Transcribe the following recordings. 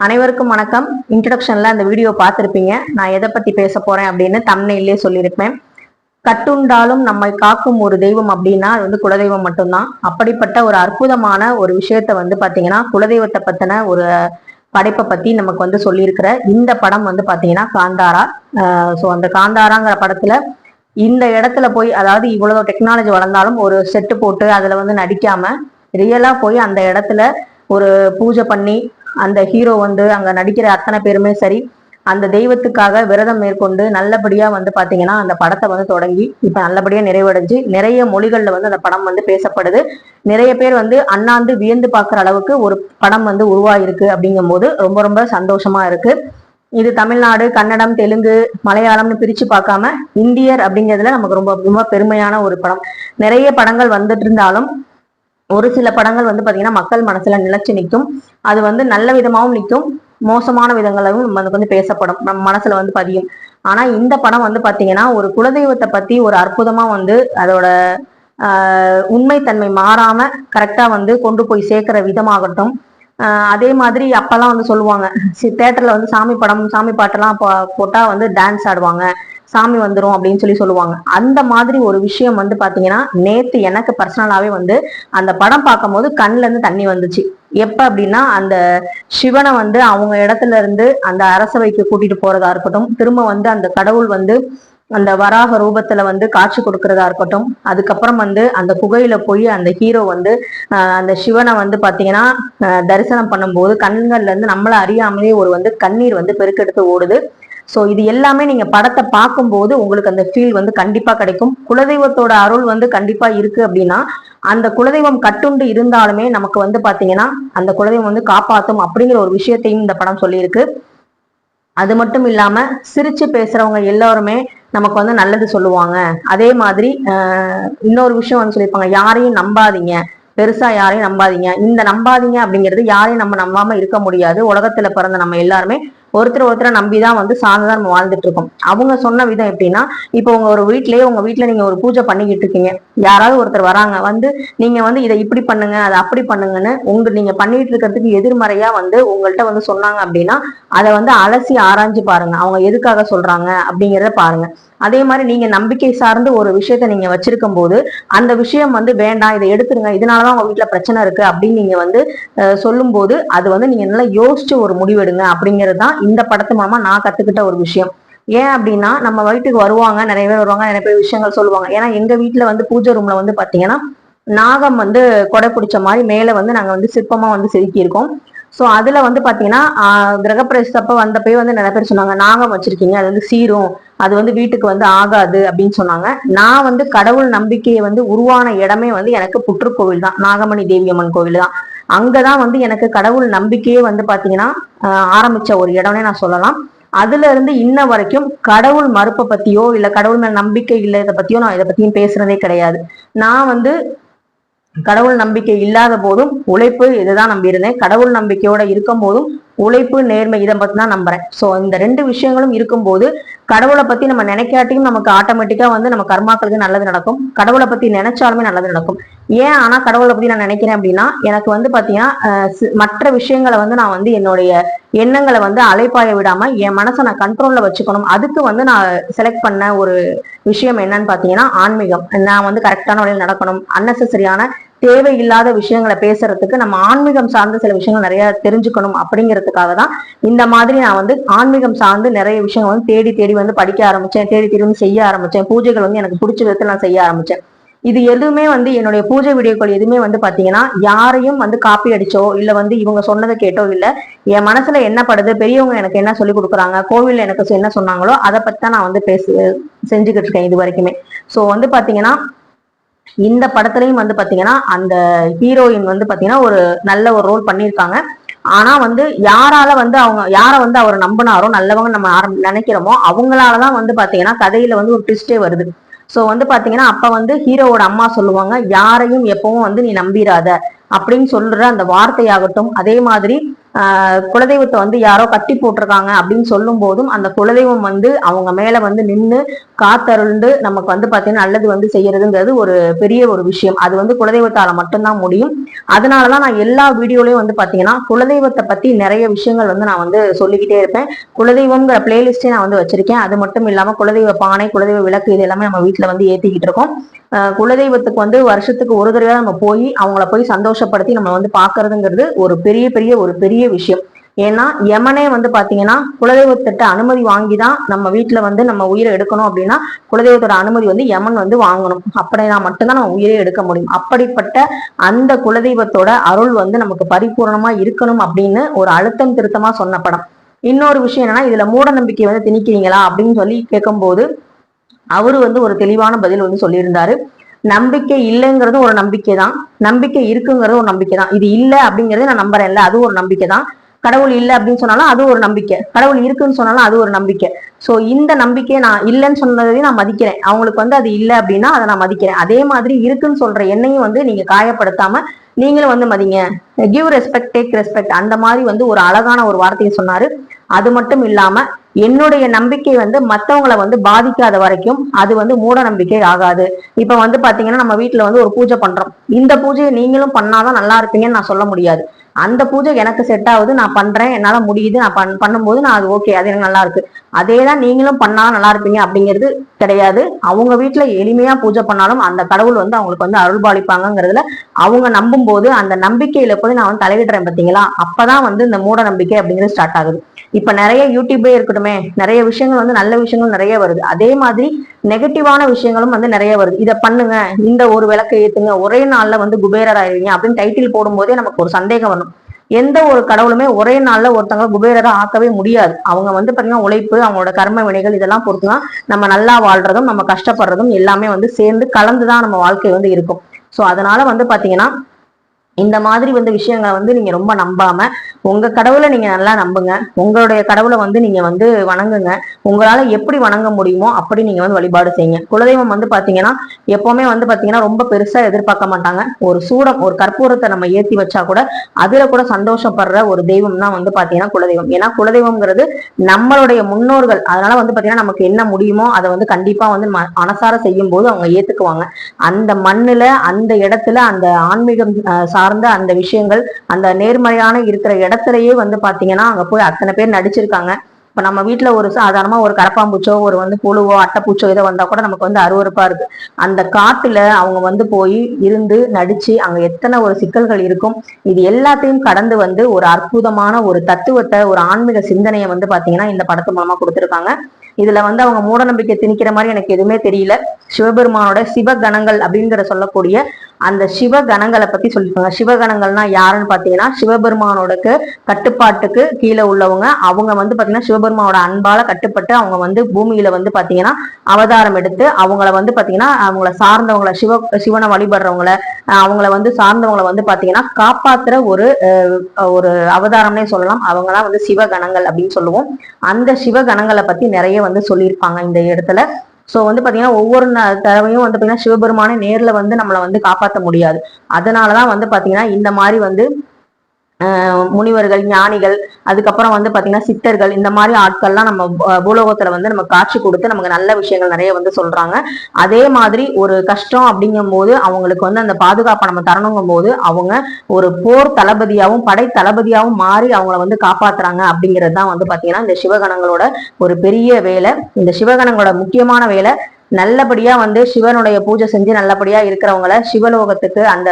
அனைவருக்கும் வணக்கம். இன்ட்ரடக்ஷன்ல அந்த வீடியோ பார்த்துருப்பீங்க. நான் எதை பத்தி பேச போறேன் அப்படின்னு தமிழ்லேயே சொல்லியிருப்பேன். கட்டுண்டாலும் நம்மை காக்கும் ஒரு தெய்வம் அப்படின்னா அது வந்து குலதெய்வம் மட்டும்தான். அப்படிப்பட்ட ஒரு அற்புதமான ஒரு விஷயத்த வந்து பாத்தீங்கன்னா குலதெய்வத்தை பத்தின ஒரு படைப்பை பத்தி நமக்கு வந்து சொல்லியிருக்கிற இந்த படம் வந்து பாத்தீங்கன்னா காந்தாரா. ஸோ அந்த காந்தாராங்கிற படத்துல இந்த இடத்துல போய் அதாவது இவ்வளவு டெக்னாலஜி வளர்ந்தாலும் ஒரு செட்டு போட்டு அதுல வந்து நடிக்காம ரியலா போய் அந்த இடத்துல ஒரு பூஜை பண்ணி அந்த ஹீரோ வந்து அங்க நடிக்கிற அத்தனை பேருமே சரி அந்த தெய்வத்துக்காக விரதம் மேற்கொண்டு நல்லபடியா வந்து பாத்தீங்கன்னா அந்த படத்தை வந்து தொடங்கி இப்ப நல்லபடியா நிறைவடைஞ்சு நிறைய மொழிகள்ல வந்து அந்த படம் வந்து பேசப்படுது. நிறைய பேர் வந்து அண்ணாந்து வியந்து பார்க்குற அளவுக்கு ஒரு படம் வந்து உருவாயிருக்கு அப்படிங்கும் போது ரொம்ப ரொம்ப சந்தோஷமா இருக்கு. இது தமிழ்நாடு கன்னடம் தெலுங்கு மலையாளம்னு பிரிச்சு பார்க்காம இந்தியர் அப்படிங்கிறதுல நமக்கு ரொம்ப ரொம்ப பெருமையான ஒரு படம். நிறைய படங்கள் வந்துட்டு இருந்தாலும் ஒரு சில படங்கள் வந்து பாத்தீங்கன்னா மக்கள் மனசுல நிலைச்சு நிற்கும். அது வந்து நல்ல விதமாகவும் நிற்கும். மோசமான விதங்களையும் நமக்கு வந்து பேசப்படும். நம்ம மனசுல வந்து பதியும். ஆனா இந்த படம் வந்து பாத்தீங்கன்னா ஒரு குலதெய்வத்தை பத்தி ஒரு அற்புதமா வந்து அதோட ஆஹ் உண்மைத்தன்மை மாறாம கரெக்டா வந்து கொண்டு போய் சேர்க்கிற விதமாகட்டும். அதே மாதிரி அப்பெல்லாம் வந்து சொல்லுவாங்க. தேட்டர்ல வந்து சாமி படம் சாமி பாட்டெல்லாம் போட்டா வந்து டான்ஸ் ஆடுவாங்க. சாமி வந்துடும் அப்படின்னு சொல்லி சொல்லுவாங்க. அந்த மாதிரி ஒரு விஷயம் வந்து பாத்தீங்கன்னா நேத்து எனக்கு பர்சனலாவே வந்து அந்த படம் பார்க்கும் போது கண்ல இருந்து தண்ணி வந்துச்சு. எப்ப அப்படின்னா அந்த சிவனை வந்து அவங்க இடத்துல இருந்து அந்த அரசவைக்கு கூட்டிட்டு போறதா இருக்கட்டும் திரும்ப வந்து அந்த கடவுள் வந்து அந்த வராக ரூபத்துல வந்து காட்சி கொடுக்கறதா இருக்கட்டும் அதுக்கப்புறம் வந்து அந்த குகையில போய் அந்த ஹீரோ வந்து அந்த சிவனை வந்து பாத்தீங்கன்னா தரிசனம் பண்ணும்போது கண்கள்ல இருந்து நம்மள அறியாமலே ஒரு வந்து கண்ணீர் வந்து பெருக்கெடுத்து ஓடுது. ஸோ இது எல்லாமே நீங்கள் படத்தை பார்க்கும்போது உங்களுக்கு அந்த ஃபீல் வந்து கண்டிப்பாக கிடைக்கும். குலதெய்வத்தோட அருள் வந்து கண்டிப்பாக இருக்குது அப்படின்னா அந்த குலதெய்வம் கட்டுண்டு இருந்தாலுமே நமக்கு வந்து பார்த்தீங்கன்னா அந்த குலதெய்வம் வந்து காப்பாற்றும் அப்படிங்கிற ஒரு விஷயத்தையும் இந்த படம் சொல்லியிருக்கு. அது மட்டும் இல்லாம சிரிச்சு பேசுறவங்க எல்லாருமே நமக்கு வந்து நல்லது சொல்லுவாங்க. அதே மாதிரி இன்னொரு விஷயம் வந்து சொல்லியிருப்பாங்க யாரையும் நம்பாதீங்க. பெருசா யாரையும் நம்பாதீங்க. இந்த நம்பாதீங்க அப்படிங்கிறது யாரையும் நம்ம நம்பாம இருக்க முடியாது. உலகத்துல பிறந்த நம்ம எல்லாருமே ஒருத்தர் ஒருத்தரை நம்பி தான் வந்து சார்ந்துதான் நம்ம வாழ்ந்துட்டு இருக்கோம் அவங்க சொன்ன விதம் எப்படின்னா இப்போ உங்க ஒரு வீட்லயே உங்க வீட்டுல நீங்க ஒரு பூஜை பண்ணிக்கிட்டு இருக்கீங்க யாராவது ஒருத்தர் வராங்க வந்து நீங்க வந்து இதை இப்படி பண்ணுங்க அதை அப்படி பண்ணுங்கன்னு உங்க நீங்க பண்ணிட்டு இருக்கிறதுக்கு எதிர்மறையா வந்து உங்கள்கிட்ட வந்து சொன்னாங்க அப்படின்னா அதை வந்து அலசி ஆராய்ஞ்சு பாருங்க. அவங்க எதுக்காக சொல்றாங்க அப்படிங்கிறத பாருங்க. அதே மாதிரி நீங்க நம்பிக்கை சார்ந்து ஒரு விஷயத்த நீங்க வச்சிருக்கும் போது அந்த விஷயம் வந்து வேண்டாம் இதை எடுத்துருங்க இதனாலதான் உங்க வீட்டுல பிரச்சனை இருக்கு அப்படின்னு நீங்க வந்து சொல்லும் போது அது வந்து நீங்க நல்லா யோசிச்சு ஒரு முடிவெடுங்க அப்படிங்கிறது தான் இந்த படத்து மூலமா நான் கத்துக்கிட்ட ஒரு விஷயம். ஏன் அப்படின்னா நம்ம வீட்டுக்கு வருவாங்க நிறைய பேர் வருவாங்க நிறைய பேர் விஷயங்கள் சொல்லுவாங்க. ஏன்னா எங்க வீட்டுல வந்து பூஜை ரூம்ல வந்து பாத்தீங்கன்னா நாகம் வந்து கொடை பிடிச்ச மாதிரி மேல வந்து நாங்க வந்து சிற்பமா வந்து செதுக்கி இருக்கோம் ஸோ அதில் வந்து பாத்தீங்கன்னா கிரகப்பிரவேசப்ப வந்தப்பயே வந்து நிறைய பேர் சொன்னாங்க நாகம் வச்சிருக்கீங்க அது வந்து சீரும் அது வந்து வீட்டுக்கு வந்து ஆகாது அப்படின்னு சொன்னாங்க. நான் வந்து கடவுள் நம்பிக்கையை வந்து உருவான இடமே வந்து எனக்கு புற்றுக்கோவில் தான் நாகமணி தேவியம்மன் கோவில் தான். அங்கதான் வந்து எனக்கு கடவுள் நம்பிக்கையே வந்து பாத்தீங்கன்னா ஆரம்பிச்ச ஒரு இடம்னே நான் சொல்லலாம். அதுல இருந்து இன்ன வரைக்கும் கடவுள் மறுப்பை பத்தியோ இல்ல கடவுள் மேல நம்பிக்கை இல்லை இதை பத்தியோ நான் இதை பத்தியும் பேசுறதே கிடையாது. நான் வந்து கடவுள் நம்பிக்கை இல்லாத போதும் உழைப்பு இதுதான் நம்பியிருந்தேன். கடவுள் நம்பிக்கையோட இருக்கும் போதும் உழைப்பு நேர்மை இதை பத்தி தான் நம்புறேன். ஸோ இந்த ரெண்டு விஷயங்களும் இருக்கும்போது கடவுளை பத்தி நம்ம நினைக்காட்டியும் நமக்கு ஆட்டோமேட்டிக்கா வந்து நம்ம கர்மாக்களுக்கு நல்லது நடக்கும். கடவுளை பத்தி நினைச்சாலுமே நல்லது நடக்கும். ஏன் ஆனா கடவுளை பத்தி நான் நினைக்கிறேன் அப்படின்னா எனக்கு வந்து பாத்தீங்கன்னா மற்ற விஷயங்களை வந்து நான் வந்து என்னுடைய எண்ணங்களை வந்து அலைப்பாய விடாம என் மனசை நான் கண்ட்ரோல்ல வச்சுக்கணும். அதுக்கு வந்து நான் செலக்ட் பண்ண ஒரு விஷயம் என்னன்னு பாத்தீங்கன்னா ஆன்மீகம். நான் வந்து கரெக்டான வழியில் நடக்கணும். அன்னெசரியான தேவையில்லாத விஷயங்களை பேசுறதுக்கு நம்ம ஆன்மீகம் சார்ந்த சில விஷயங்கள் நிறைய தெரிஞ்சுக்கணும் அப்படிங்கிறதுக்காக தான் இந்த மாதிரி நான் வந்து ஆன்மீகம் சார்ந்து நிறைய விஷயங்கள் வந்து தேடி தேடி வந்து படிக்க ஆரம்பிச்சேன் தேடி தேடி வந்து செய்ய ஆரம்பிச்சேன். பூஜைகள் வந்து எனக்கு பிடிச்ச விதத்தில் நான் செய்ய ஆரம்பிச்சேன். இது எதுவுமே வந்து என்னுடைய பூஜை வீடியோக்கள் எதுவுமே வந்து பாத்தீங்கன்னா யாரையும் வந்து காப்பி அடிச்சோ இல்ல வந்து இவங்க சொன்னதை கேட்டோ இல்ல என் மனசுல என்ன படுது பெரியவங்க எனக்கு என்ன சொல்லி கொடுக்குறாங்க கோவில் எனக்கு என்ன சொன்னாங்களோ அதை பத்தி தான் நான் வந்து பேசு செஞ்சுக்கிட்டு இருக்கேன் இது வரைக்குமே. சோ வந்து பாத்தீங்கன்னா இந்த படத்துலயும் வந்து பாத்தீங்கன்னா அந்த ஹீரோயின் வந்து பாத்தீங்கன்னா ஒரு நல்ல ஒரு ரோல் பண்ணியிருக்காங்க. ஆனா வந்து யாரால வந்து அவங்க யார வந்து அவர் நம்பினாரோ நல்லவங்க நம்ம நினைக்கிறோமோ அவங்களாலதான் வந்து பாத்தீங்கன்னா கதையில வந்து ஒரு ட்விஸ்டே வருது. சோ வந்து பாத்தீங்கன்னா அப்ப வந்து ஹீரோவோட அம்மா சொல்லுவாங்க யாரையும் எப்பவும் வந்து நீ நம்பிராத. அப்படின்னு சொல்ற அந்த வார்த்தையாகட்டும் அதே மாதிரி குலதெய்வத்தை வந்து யாரோ கட்டி போட்டிருக்காங்க அப்படின்னு சொல்லும் போதும் அந்த குலதெய்வம் வந்து அவங்க மேல வந்து நின்று காத்தருண்டு நமக்கு வந்து பாத்தீங்கன்னா நல்லது வந்து செய்யறதுங்கிறது ஒரு பெரிய ஒரு விஷயம். அது வந்து குலதெய்வத்தால மட்டும்தான் முடியும். அதனாலதான் நான் எல்லா வீடியோலயும் வந்து பாத்தீங்கன்னா குலதெய்வத்தை பத்தி நிறைய விஷயங்கள் வந்து நான் வந்து சொல்லிக்கிட்டே இருப்பேன். குலதெய்வம்ங்கிற பிளேலிஸ்டே நான் வந்து வச்சிருக்கேன். அது மட்டும் இல்லாம குலதெய்வ பானை குலதெய்வ விளக்கு இது எல்லாமே நம்ம வீட்டுல வந்து ஏத்திக்கிட்டு இருக்கோம். குலதெய்வத்துக்கு வந்து வருஷத்துக்கு ஒரு தடவை நம்ம போய் அவங்கள போய் சந்தோஷப்படுத்தி நம்ம வந்து பாக்குறதுங்கிறது ஒரு பெரிய பெரிய ஒரு பெரிய விஷயம். ஏன்னா யமனே வந்து பாத்தீங்கன்னா குலதெய்வத்திட்ட அனுமதி வாங்கி தான் நம்ம வீட்டுல வந்து நம்ம உயிரை எடுக்கணும் அப்படின்னா குலதெய்வத்தோட அனுமதி வந்து யமன் வந்து வாங்கணும். அப்படின்னா மட்டும்தான் நம்ம உயிரை எடுக்க முடியும். அப்படிப்பட்ட அந்த குலதெய்வத்தோட அருள் வந்து நமக்கு பரிபூர்ணமா இருக்கணும் அப்படின்னு ஒரு அழுத்தம் திருத்தமா சொன்ன படம். இன்னொரு விஷயம் என்னன்னா இதுல மூட நம்பிக்கை வந்து திணிக்கிறீங்களா அப்படின்னு சொல்லி கேட்கும்போது அவரு வந்து ஒரு தெளிவான பதில் வந்து சொல்லியிருந்தாரு. நம்பிக்கை இல்லைங்கிறது ஒரு நம்பிக்கை தான் நம்பிக்கை இருக்குங்கிறது ஒரு நம்பிக்கை தான் இது இல்லை அப்படிங்கறது நான் நம்புறேன்ல அது ஒரு நம்பிக்கை தான் கடவுள் இல்லை அப்படின்னு சொன்னாலும் அது ஒரு நம்பிக்கை. கடவுள் இருக்குன்னு சொன்னாலும் அது ஒரு நம்பிக்கை. சோ இந்த நம்பிக்கையை நான் இல்லைன்னு சொன்னதையும் நான் மதிக்கிறேன். அவங்களுக்கு வந்து அது இல்லை அப்படின்னா அதை நான் மதிக்கிறேன். அதே மாதிரி இருக்குன்னு சொல்ற என்னையும் வந்து நீங்க காயப்படுத்தாம நீங்களும் வந்து மதிங்க. கிவ் ரெஸ்பெக்ட் டேக் ரெஸ்பெக்ட் அந்த மாதிரி வந்து ஒரு அழகான ஒரு வார்த்தையை சொன்னாரு. அது மட்டும் இல்லாம என்னுடைய நம்பிக்கை வந்து மற்றவங்களை வந்து பாதிக்காத வரைக்கும் அது வந்து மூட நம்பிக்கை ஆகாது. இப்ப வந்து பாத்தீங்கன்னா நம்ம வீட்டுல வந்து ஒரு பூஜை பண்றோம். இந்த பூஜையை நீங்களும் பண்ணாதான் நல்லா இருப்பீங்கன்னு நான் சொல்ல முடியாது. அந்த பூஜை எனக்கு செட் ஆகுது நான் பண்றேன் என்னால முடியுது நான் பண் பண்ணும்போது நான் அது ஓகே அது எனக்கு நல்லா இருக்கு. அதே தான் நீங்களும் பண்ணாலும் நல்லா இருப்பீங்க அப்படிங்கிறது கிடையாது. அவங்க வீட்டுல எளிமையா பூஜை பண்ணாலும் அந்த கடவுள் வந்து அவங்களுக்கு வந்து அருள்பாலிப்பாங்கங்கிறதுல அவங்க நம்பும் போது அந்த நம்பிக்கையில போய் நான் வந்து தலையிடுறேன் பாத்தீங்களா? அப்பதான் வந்து இந்த மூட நம்பிக்கை அப்படிங்கிறது ஸ்டார்ட் ஆகுது. இப்ப நிறைய யூடியூபே இருக்கட்டுமே நிறைய விஷயங்கள் வந்து நல்ல விஷயங்கள் நிறைய வருது. அதே மாதிரி நெகட்டிவான விஷயங்களும் வந்து நிறைய வருது. இதை பண்ணுங்க இந்த ஒரு விளக்கை ஏத்துங்க ஒரே நாள்ல வந்து குபேரர் ஆயிருவீங்க அப்படின்னு டைட்டில் போடும்போதே நமக்கு ஒரு சந்தேகம் வரும். எந்த ஒரு கடவுளுமே ஒரே நாள்ல ஒருத்தவங்க குபேரரா ஆக்கவே முடியாது. அவங்க வந்து பாத்தீங்கன்னா உழைப்பு அவங்களோட கர்ம வினைகள் இதெல்லாம் பொறுத்துதான் நம்ம நல்லா வாழ்றதும் நம்ம கஷ்டப்படுறதும் எல்லாமே வந்து சேர்ந்து கலந்துதான் நம்ம வாழ்க்கை வந்து இருக்கும். சோ அதனால வந்து பாத்தீங்கன்னா இந்த மாதிரி வந்து விஷயங்களை வந்து நீங்க ரொம்ப நம்பாம உங்க கடவுளை நீங்க நல்லா நம்புங்க. உங்களுடைய கடவுளை வந்து நீங்க வந்து வணங்குங்க. உங்களால எப்படி வணங்க முடியுமோ அப்படி நீங்க வந்து வழிபாடு செய்யுங்க. குலதெய்வம் வந்து பாத்தீங்கன்னா எப்பவுமே வந்து பாத்தீங்கன்னா ரொம்ப பெருசா எதிர்பார்க்க மாட்டாங்க. ஒரு சூடம் ஒரு கற்பூரத்தை நம்ம ஏத்தி வச்சா கூட அதுல கூட சந்தோஷப்படுற ஒரு தெய்வம் தான் வந்து பாத்தீங்கன்னா குலதெய்வம். ஏன்னா குலதெய்வம்ங்கிறது நம்மளுடைய முன்னோர்கள். அதனால வந்து பாத்தீங்கன்னா நமக்கு என்ன முடியுமோ அதை வந்து கண்டிப்பா வந்து மனசார செய்யும் போது அவங்க ஏத்துக்குவாங்க. அந்த மண்ணுல அந்த இடத்துல அந்த ஆன்மீகம் சார் சார்ந்த அந்த விஷயங்கள் அந்த நேர்மறையான இருக்கிற இடத்துலயே வந்து பாத்தீங்கன்னா அங்க போய் அத்தனை பேர் நடிச்சிருக்காங்க. இப்ப நம்ம வீட்ல ஒரு சாதாரணமா ஒரு கரப்பாம்பூச்சோ ஒரு வந்து புழுவோ அட்டைப்பூச்சோ இதோ வந்தா கூட நமக்கு வந்து அருவருப்பா இருக்கு. அந்த காட்டுல அவங்க வந்து போய் இருந்து நடிச்சு அங்க எத்தனை ஒரு சிக்கல்கள் இருக்கும். இது எல்லாத்தையும் கடந்து வந்து ஒரு அற்புதமான ஒரு தத்துவத்தை ஒரு ஆன்மீக சிந்தனையை வந்து பாத்தீங்கன்னா இந்த படத்து மூலமா கொடுத்துருக்காங்க. இதுல வந்து அவங்க மூடநம்பிக்கை திணிக்கிற மாதிரி எனக்கு எதுவுமே தெரியல. சிவபெருமானோட சிவகணங்கள் அப்படிங்கிற சொல்லக்கூடிய அந்த சிவகணங்களை பத்தி சொல்லிருக்காங்க சிவகணங்கள்னா யாருன்னு பாத்தீங்கன்னா சிவபெருமானோடக்கு கட்டுப்பாட்டுக்கு கீழே உள்ளவங்க. அவங்க வந்து பாத்தீங்கன்னா சிவபெருமானோட அன்பால கட்டுப்பட்டு அவங்க வந்து பூமியில வந்து பாத்தீங்கன்னா அவதாரம் எடுத்து அவங்கள வந்து பாத்தீங்கன்னா அவங்கள சார்ந்தவங்கள சிவ சிவனை வழிபடுறவங்கள அவங்கள வந்து சார்ந்தவங்கள வந்து பாத்தீங்கன்னா காப்பாத்துற ஒரு ஒரு அவதாரம்னே சொல்லலாம். அவங்களாம் வந்து சிவகணங்கள் அப்படின்னு சொல்லுவோம். அந்த சிவகணங்களை பத்தி நிறைய வந்து சொல்லியிருப்பாங்க இந்த இடத்துல. சோ வந்து பாத்தீங்கன்னா ஒவ்வொரு தடவையும் வந்து பாத்தீங்கன்னா சிவபெருமானை நேர்ல வந்து நம்மளை வந்து காப்பாற்ற முடியாது. அதனாலதான் வந்து பாத்தீங்கன்னா இந்த மாதிரி வந்து முனிவர்கள் ஞானிகள் அதுக்கப்புறம் வந்து பாத்தீங்கன்னா சித்தர்கள் இந்த மாதிரி ஆட்கள்லாம் நம்ம பூலோகத்துல வந்து நம்ம காட்சி கொடுத்து நமக்கு நல்ல விஷயங்கள் நிறைய வந்து சொல்றாங்க. அதே மாதிரி ஒரு கஷ்டம் அப்படிங்கும் போது அவங்களுக்கு வந்து அந்த பாதுகாப்பை நம்ம தரணுங்கும் போது அவங்க ஒரு போர் தளபதியாகவும் படை தளபதியாகவும் மாறி அவங்கள வந்து காப்பாத்துறாங்க அப்படிங்கிறது தான் வந்து பாத்தீங்கன்னா இந்த சிவகணங்களோட ஒரு பெரிய வேலை. இந்த சிவகணங்களோட முக்கியமான வேலை நல்லபடியா வந்து சிவனுடைய பூஜை செஞ்சு நல்லபடியா இருக்கிறவங்கள சிவலோகத்துக்கு அந்த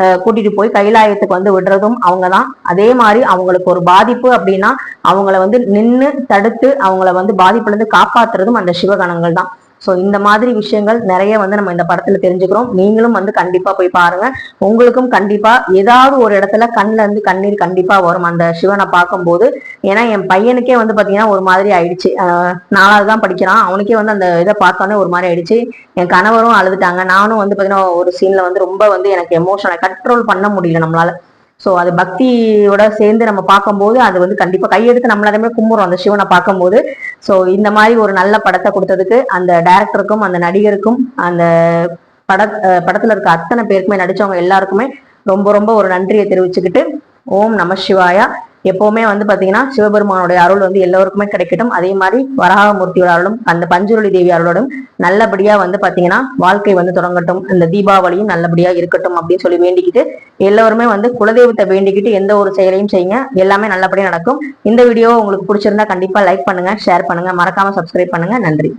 அஹ், கூட்டிட்டு போய் கைலாயத்துக்கு வந்து விடுறதும் அவங்கதான். அதே மாதிரி அவங்களுக்கு ஒரு பாதிப்பு அப்படின்னா அவங்கள வந்து நின்னு தடுத்து அவங்கள வந்து பாதிப்புல இருந்து காப்பாத்துறதும் அந்த சிவகணங்கள் தான் ஸோ இந்த மாதிரி விஷயங்கள் நிறைய வந்து நம்ம இந்த படத்துல தெரிஞ்சுக்கிறோம். நீங்களும் வந்து கண்டிப்பா போய் பாருங்க. உங்களுக்கும் கண்டிப்பா ஏதாவது ஒரு இடத்துல கண்ணில் இருந்து கண்ணீர் கண்டிப்பா வரும். அந்த சிவனை பார்க்கும்போது ஏன்னா என் பையனுக்கே வந்து பாத்தீங்கன்னா ஒரு மாதிரி ஆயிடுச்சு. நாலாவது தான் படிக்கிறான். அவனுக்கே வந்து அந்த இதை பார்த்தோன்னே ஒரு மாதிரி ஆயிடுச்சு. என் கணவரும் அழுதுட்டாங்க. நானும் வந்து பாத்தீங்கன்னா ஒரு சீன்ல வந்து ரொம்ப வந்து எனக்கு எமோஷனை கண்ட்ரோல் பண்ண முடியல நம்மளால. ஸோ அது பக்தியோட சேர்ந்து நம்ம பார்க்கும்போது அது வந்து கண்டிப்பாக கையெடுத்து நம்மளாலுமே கும்புறோம் அந்த சிவனை பார்க்கும்போது. ஸோ இந்த மாதிரி ஒரு நல்ல படத்தை கொடுத்ததுக்கு அந்த டேரக்டருக்கும் அந்த நடிகருக்கும் அந்த பட படத்தில் இருக்க அத்தனை பேருக்குமே நடித்தவங்க எல்லாருக்குமே ரொம்ப ரொம்ப ஒரு நன்றியை தெரிவிச்சுக்கிட்டு ஓம் நம சிவாயா. எப்பவுமே வந்து பாத்தீங்கன்னா சிவபெருமானுடைய அருள் வந்து எல்லோருக்குமே கிடைக்கட்டும். அதே மாதிரி வராகமூர்த்தியோட அருளும் அந்த பஞ்சுருளி தேவி அருளோடும் நல்லபடியா வந்து பாத்தீங்கன்னா வாழ்க்கை வந்து தொடங்கட்டும். இந்த தீபாவளியும் நல்லபடியா இருக்கட்டும் அப்படின்னு சொல்லி வேண்டிக்கிட்டு எல்லோருமே வந்து குலதெய்வத்தை வேண்டிக்கிட்டு எந்த ஒரு செயலையும் செய்யுங்க. எல்லாமே நல்லபடியா நடக்கும். இந்த வீடியோ உங்களுக்கு பிடிச்சிருந்தா கண்டிப்பா லைக் பண்ணுங்க ஷேர் பண்ணுங்க. மறக்காம சப்ஸ்கிரைப் பண்ணுங்க. நன்றி.